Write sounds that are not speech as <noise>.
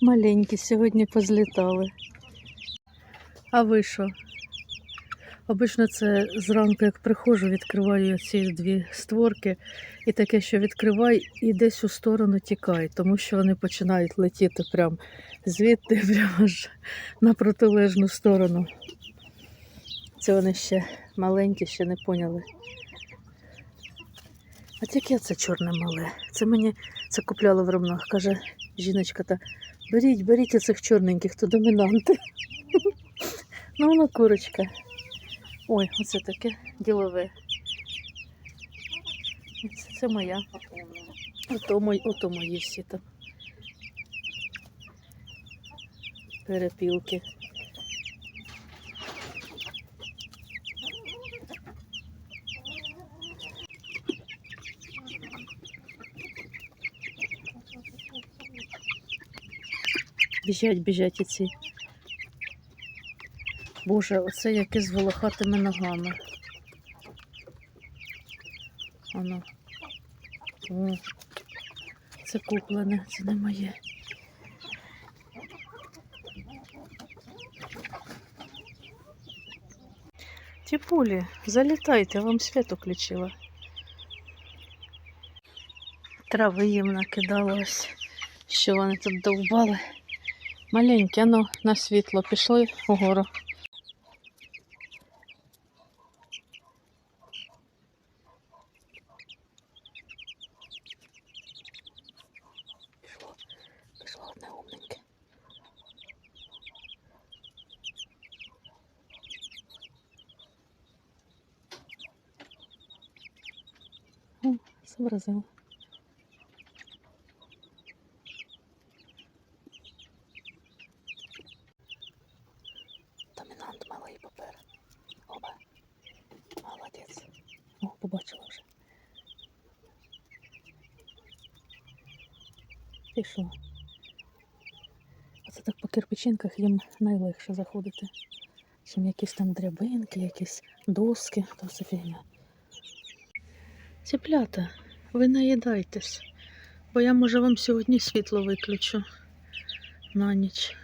Маленькі сьогодні позлітали. А ви що? Обично це зранку, як приходжу, відкриваю ці дві створки, і таке, що відкривай і десь у сторону тікай, тому що вони починають летіти прям звідти, <laughs> прямо аж на протилежну сторону. Це вони ще маленькі, ще не поняли. А тільки це чорне мале. Це мені це купляли в ромнах. Каже жіночка та беріть, беріть оцих чорненьких, то домінанти. Ну, вона курочка. Ой, оце таке ділове. Це, це моя. Ото, мої, ото мої всі там. Перепілки. Біжать, біжать і ці. Боже, оце яке з волохатими ногами. Оно. О, це куплене, це не моє. Тіпулі, залітайте, вам світ включила. Трави їм накидала ось, що вони тут довбали. Маленькі, а ну на світло пішли вгору. Пішло, пішло одне умненьке. О, зобразила. Малий папер. Оба. Молодець. О, побачила вже. Пішло. Оце так по кирпичинках їм найлегше заходити. Чим якісь там дрябинки, якісь доски, то все фігня. Цеплята, ви наїдайтесь, бо я може вам сьогодні світло виключу на ніч.